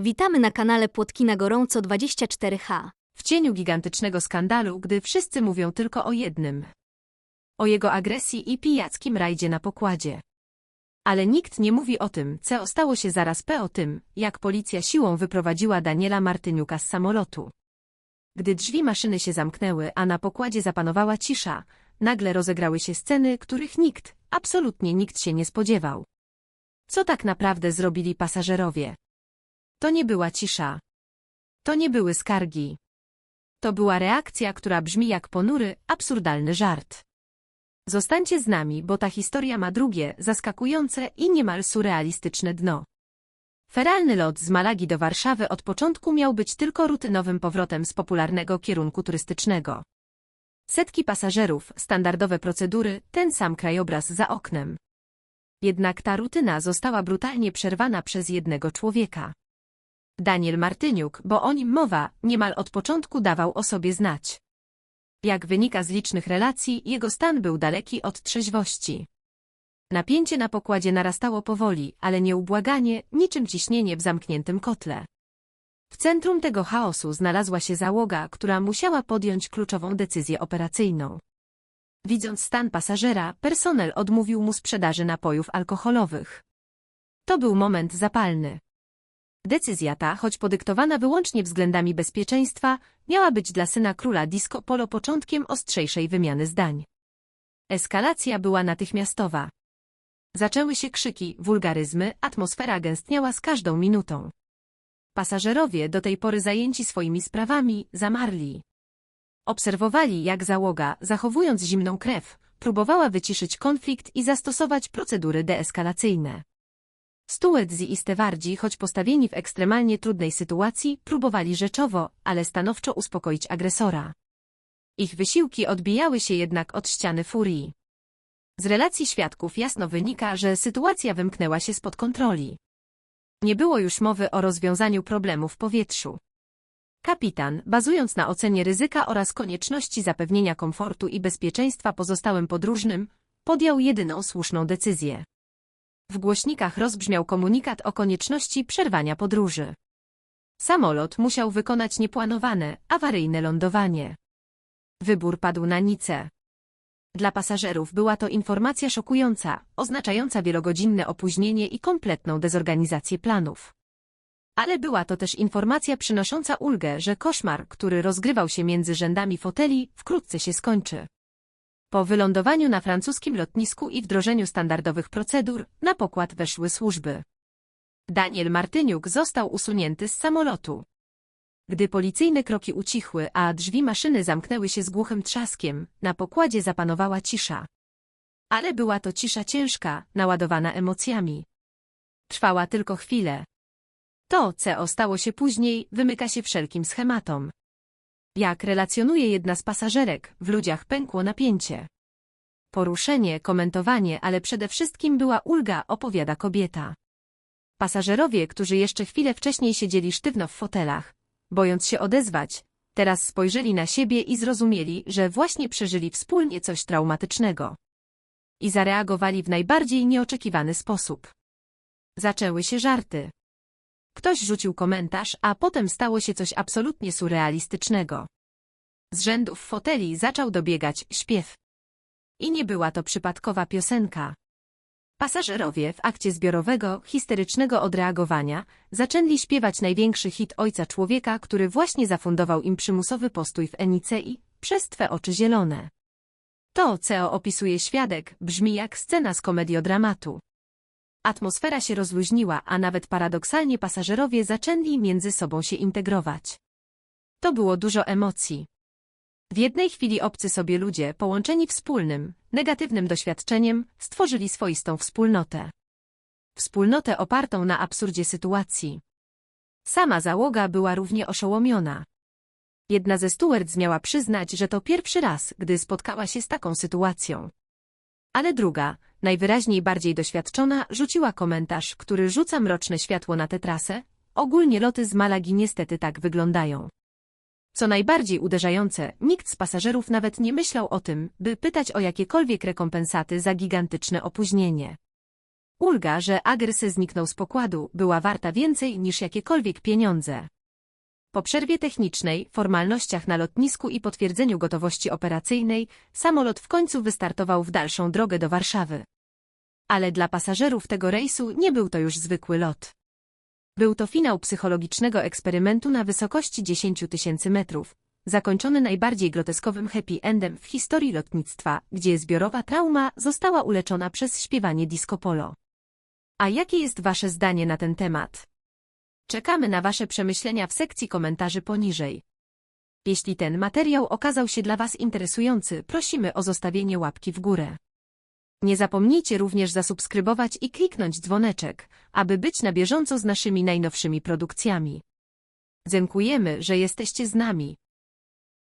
Witamy na kanale Płotki na Gorąco 24H. W cieniu gigantycznego skandalu, gdy wszyscy mówią tylko o jednym. O jego agresji i pijackim rajdzie na pokładzie. Ale nikt nie mówi o tym, co stało się zaraz po o tym, jak policja siłą wyprowadziła Daniela Martyniuka z samolotu. Gdy drzwi maszyny się zamknęły, a na pokładzie zapanowała cisza, nagle rozegrały się sceny, których nikt, absolutnie nikt się nie spodziewał. Co tak naprawdę zrobili pasażerowie? To nie była cisza. To nie były skargi. To była reakcja, która brzmi jak ponury, absurdalny żart. Zostańcie z nami, bo ta historia ma drugie, zaskakujące i niemal surrealistyczne dno. Feralny lot z Malagi do Warszawy od początku miał być tylko rutynowym powrotem z popularnego kierunku turystycznego. Setki pasażerów, standardowe procedury, ten sam krajobraz za oknem. Jednak ta rutyna została brutalnie przerwana przez jednego człowieka. Daniel Martyniuk, bo o nim mowa, niemal od początku dawał o sobie znać. Jak wynika z licznych relacji, jego stan był daleki od trzeźwości. Napięcie na pokładzie narastało powoli, ale nieubłaganie, niczym ciśnienie w zamkniętym kotle. W centrum tego chaosu znalazła się załoga, która musiała podjąć kluczową decyzję operacyjną. Widząc stan pasażera, personel odmówił mu sprzedaży napojów alkoholowych. To był moment zapalny. Decyzja ta, choć podyktowana wyłącznie względami bezpieczeństwa, miała być dla syna króla disco polo początkiem ostrzejszej wymiany zdań. Eskalacja była natychmiastowa. Zaczęły się krzyki, wulgaryzmy, atmosfera gęstniała z każdą minutą. Pasażerowie, do tej pory zajęci swoimi sprawami, zamarli. Obserwowali, jak załoga, zachowując zimną krew, próbowała wyciszyć konflikt i zastosować procedury deeskalacyjne. Stewardzi i stewardzi, choć postawieni w ekstremalnie trudnej sytuacji, próbowali rzeczowo, ale stanowczo uspokoić agresora. Ich wysiłki odbijały się jednak od ściany furii. Z relacji świadków jasno wynika, że sytuacja wymknęła się spod kontroli. Nie było już mowy o rozwiązaniu problemu w powietrzu. Kapitan, bazując na ocenie ryzyka oraz konieczności zapewnienia komfortu i bezpieczeństwa pozostałym podróżnym, podjął jedyną słuszną decyzję. W głośnikach rozbrzmiał komunikat o konieczności przerwania podróży. Samolot musiał wykonać nieplanowane, awaryjne lądowanie. Wybór padł na Nicę. Dla pasażerów była to informacja szokująca, oznaczająca wielogodzinne opóźnienie i kompletną dezorganizację planów. Ale była to też informacja przynosząca ulgę, że koszmar, który rozgrywał się między rzędami foteli, wkrótce się skończy. Po wylądowaniu na francuskim lotnisku i wdrożeniu standardowych procedur, na pokład weszły służby. Daniel Martyniuk został usunięty z samolotu. Gdy policyjne kroki ucichły, a drzwi maszyny zamknęły się z głuchym trzaskiem, na pokładzie zapanowała cisza. Ale była to cisza ciężka, naładowana emocjami. Trwała tylko chwilę. To, co stało się później, wymyka się wszelkim schematom. Jak relacjonuje jedna z pasażerek, w ludziach pękło napięcie. Poruszenie, komentowanie, ale przede wszystkim była ulga, opowiada kobieta. Pasażerowie, którzy jeszcze chwilę wcześniej siedzieli sztywno w fotelach, bojąc się odezwać, teraz spojrzeli na siebie i zrozumieli, że właśnie przeżyli wspólnie coś traumatycznego. I zareagowali w najbardziej nieoczekiwany sposób. Zaczęły się żarty. Ktoś rzucił komentarz, a potem stało się coś absolutnie surrealistycznego. Z rzędów foteli zaczął dobiegać śpiew. I nie była to przypadkowa piosenka. Pasażerowie w akcie zbiorowego, histerycznego odreagowania zaczęli śpiewać największy hit ojca człowieka, który właśnie zafundował im przymusowy postój w Enicei, przez twe oczy zielone. To, co opisuje świadek, brzmi jak scena z komediodramatu. Atmosfera się rozluźniła, a nawet paradoksalnie pasażerowie zaczęli między sobą się integrować. To było dużo emocji. W jednej chwili obcy sobie ludzie, połączeni wspólnym, negatywnym doświadczeniem, stworzyli swoistą wspólnotę. Wspólnotę opartą na absurdzie sytuacji. Sama załoga była równie oszołomiona. Jedna ze stewards miała przyznać, że to pierwszy raz, gdy spotkała się z taką sytuacją. Ale druga, najwyraźniej bardziej doświadczona, rzuciła komentarz, który rzuca mroczne światło na tę trasę. Ogólnie loty z Malagi niestety tak wyglądają. Co najbardziej uderzające, nikt z pasażerów nawet nie myślał o tym, by pytać o jakiekolwiek rekompensaty za gigantyczne opóźnienie. Ulga, że Agresy zniknął z pokładu, była warta więcej niż jakiekolwiek pieniądze. Po przerwie technicznej, formalnościach na lotnisku i potwierdzeniu gotowości operacyjnej, samolot w końcu wystartował w dalszą drogę do Warszawy. Ale dla pasażerów tego rejsu nie był to już zwykły lot. Był to finał psychologicznego eksperymentu na wysokości 10 tysięcy metrów, zakończony najbardziej groteskowym happy endem w historii lotnictwa, gdzie zbiorowa trauma została uleczona przez śpiewanie disco polo. A jakie jest wasze zdanie na ten temat? Czekamy na wasze przemyślenia w sekcji komentarzy poniżej. Jeśli ten materiał okazał się dla was interesujący, prosimy o zostawienie łapki w górę. Nie zapomnijcie również zasubskrybować i kliknąć dzwoneczek, aby być na bieżąco z naszymi najnowszymi produkcjami. Dziękujemy, że jesteście z nami.